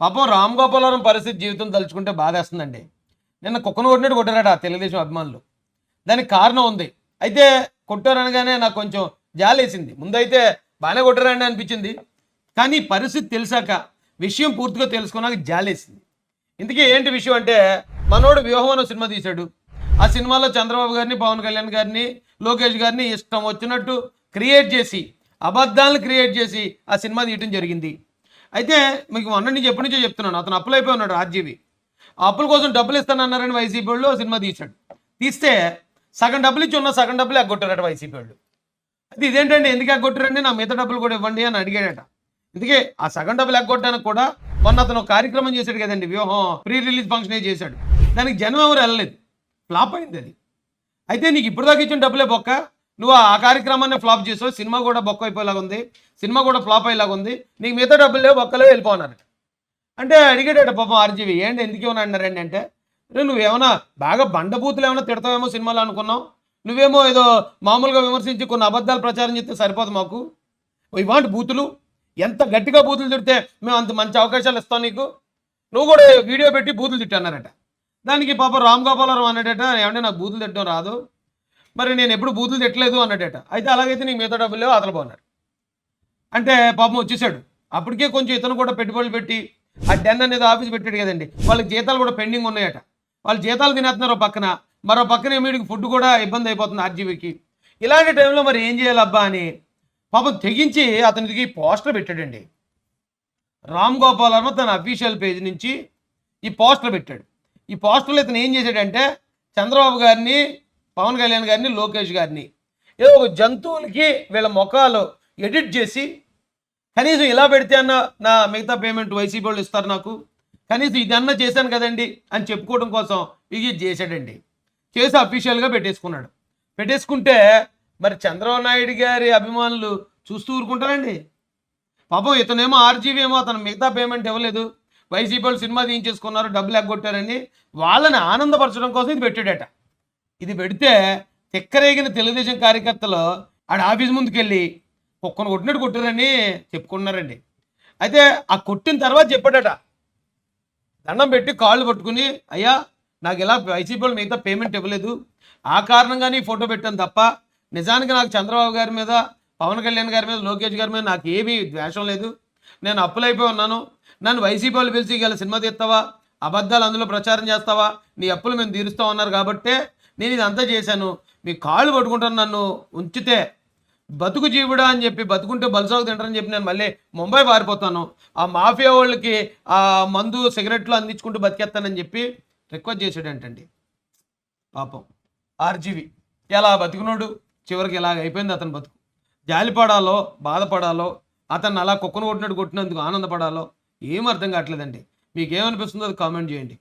పాపం రామ్ గోపాలవరం పరిస్థితి జీవితం తలుచుకుంటే బాధేస్తుందండి. నిన్న కుక్కను కొట్టినట్టు కొట్టారట ఆ తెలుగుదేశం అభిమానులు. దానికి కారణం ఉంది. అయితే కొట్టారనగానే నాకు కొంచెం జాలేసింది. ముందైతే బాగానే కొట్టారండి అనిపించింది. కానీ పరిస్థితి తెలిసాక విషయం పూర్తిగా తెలుసుకున్నాక జాలేసింది. ఇంతకీ ఏంటి విషయం అంటే మనోడు వ్యూహం సినిమా తీశాడు. ఆ సినిమాలో చంద్రబాబు గారిని పవన్ కళ్యాణ్ గారిని లోకేష్ గారిని ఇష్టం వచ్చినట్టు క్రియేట్ చేసి అబద్ధాలను క్రియేట్ చేసి ఆ సినిమా తీయటం జరిగింది. అయితే మీకు మొన్న నుంచి ఎప్పటి నుంచో చెప్తున్నాను అతను అప్పులు అయిపోయి ఉన్నాడు రాజ్జీవి అప్పుల కోసం డబ్బులు ఇస్తానన్నారని వైసీపీ వాళ్ళు సినిమా తీశాడు. తీస్తే సగం డబ్బులు ఇచ్చి ఉన్న సగం డబ్బులు ఎగ్గొట్టారట వైసీపీ వాళ్ళు. అయితే ఇదేంటండి? ఎందుకు ఎగ్గొట్టారండి నా మిగతా డబ్బులు కూడా ఇవ్వండి అని అడిగాడట. అందుకే ఆ సగం డబ్బులు ఎగ్గొట్టడానికి కూడా మొన్న అతను ఒక కార్యక్రమం చేశాడు కదండి వ్యూహం ప్రీ రిలీజ్ ఫంక్షన్ ఏ చేశాడు. దానికి జనం ఎవరు వెళ్ళలేదు. ఫ్లాప్ అయింది అది. అయితే నీకు ఇప్పుడు దాకా ఇచ్చిన డబ్బులే బొక్క. నువ్వు ఆ కార్యక్రమాన్ని ఫ్లాప్ చేసావు సినిమా కూడా బొక్క అయిపోయేలాగా ఉంది సినిమా కూడా ఫ్లాప్ అయ్యేలాగా ఉంది నీకు మిగతా డబ్బులు లేవు బొక్కలే వెళ్ళిపోన్నారు అంటే అడిగాడట పాపం ఆర్జీవి ఏంటి ఎందుకు ఏమన్నా అన్నారండి అంటే నువ్వు ఏమైనా బాగా బండబూతులు ఏమైనా తిడతావేమో సినిమాలో అనుకున్నావు? నువ్వేమో ఏదో మామూలుగా విమర్శించి కొన్ని అబద్ధాలు ప్రచారం చేస్తే సరిపోదు మాకు. ఇవాంటి బూతులు. ఎంత గట్టిగా బూతులు తిడితే మేము అంత మంచి అవకాశాలు ఇస్తాం నీకు. నువ్వు కూడా వీడియో పెట్టి బూతులు తిట్టన్నారట దానికి పాప రామ్ గోపాలరావు అన్నాడట ఏమంటే నాకు బూతులు తిట్టడం రాదు. మరి నేను ఎప్పుడు బూతులు తిట్టలేదు అన్నట అయితే అలాగైతే నీకు మిగతా డబ్బులు లేవు అతలు పోన్నారు అంటే పాపం వచ్చేసాడు. అప్పటికే కొంచెం ఇతను కూడా పెట్టుబడులు పెట్టి ఆ డెన్ అనేది ఆఫీస్ పెట్టాడు కదండి. వాళ్ళకి జీతాలు కూడా పెండింగ్ ఉన్నాయట. వాళ్ళు జీతాలు తినేస్తున్నారు పక్కన. మరో పక్కన వీడికి ఫుడ్ కూడా ఇబ్బంది అయిపోతుంది ఆర్జీబీకి. ఇలాంటి టైంలో మరి ఏం చేయాలి అబ్బా అని పాపం తెగించి అతనికి పోస్టర్ పెట్టాడండి. రామ్ గోపాల్ వర్మ తన అఫీషియల్ పేజ్ నుంచి ఈ పోస్టర్ పెట్టాడు. ఈ పోస్టర్లో ఇతను ఏం చేశాడంటే చంద్రబాబు గారిని పవన్ కళ్యాణ్ గారిని లోకేష్ గారిని. ఏదో ఒక జంతువులకి వీళ్ళ ముఖాలు ఎడిట్ చేసి కనీసం ఇలా పెడితే అన్న నా మిగతా పేమెంట్ వైసీపీ వాళ్ళు ఇస్తారు నాకు. కనీసం ఇది అన్న చేశాను కదండి అని చెప్పుకోవడం కోసం ఇది చేశాడండి. చేసి అఫీషియల్గా పెట్టేసుకున్నాడు. పెట్టేసుకుంటే మరి చంద్రబాబు నాయుడు గారి అభిమానులు చూస్తూ ఊరుకుంటారండి. పాపం ఇతనేమో ఆర్జీవీ ఏమో అతను మిగతా పేమెంట్ ఇవ్వలేదు. వైసీపీ వాళ్ళు సినిమా తీయించేసుకున్నారు డబ్బులు ఎగ్గొట్టారని వాళ్ళని ఆనందపరచడం కోసం ఇది పెట్టాడట. ఇది పెడితే తిక్కరేగిన తెలుగుదేశం కార్యకర్తలు ఆడ ఆఫీస్ ముందుకెళ్ళి కుక్కను కొట్టినట్టు కొట్టారని చెప్పుకున్నారండి. అయితే ఆ కొట్టిన తర్వాత చెప్పాడట దండం పెట్టి కాళ్ళు పట్టుకుని అయ్యా నాకు ఇలా వైసీపీలో మిగతా పేమెంట్ ఇవ్వలేదు. ఆ కారణంగానే ఫోటో పెట్టాను తప్ప నిజానికి నాకు చంద్రబాబు గారి మీద పవన్ కళ్యాణ్ గారి మీద లోకేష్ గారి మీద నాకు ఏమీ ద్వేషం లేదు. నేను అప్పులైపోయి ఉన్నాను. నన్ను వైసీపీ వాళ్ళు పిలిచి గల సినిమా తీస్తావా? అబద్ధాలు అందులో ప్రచారం చేస్తావా? నీ అప్పులు మేము తీరుస్తా ఉన్నారు కాబట్టే నేను ఇదంతా చేశాను. మీ కాళ్ళు పట్టుకుంటాను నన్ను ఉంచితే బతుకు జీవుడా అని చెప్పి బతుకుంటే బలసాగు తింటారని చెప్పి నేను మళ్ళీ ముంబై పారిపోతాను. ఆ మాఫియా వాళ్ళకి ఆ మందు సిగరెట్లు అందించుకుంటూ బతికేస్తానని చెప్పి రిక్వెస్ట్ చేసాడంటండి పాపం ఆర్జీవి. ఎలా బతికినోడు? చివరికి ఇలాగ అయిపోయింది అతను బతుకు. జాలిపడాలో బాధపడాలో అతను అలా కుక్కను కొట్టినట్టు కొట్టినందుకు ఆనందపడాలో ఏం అర్థం కావట్లేదండి. మీకేమనిపిస్తుందో అది కామెంట్ చేయండి.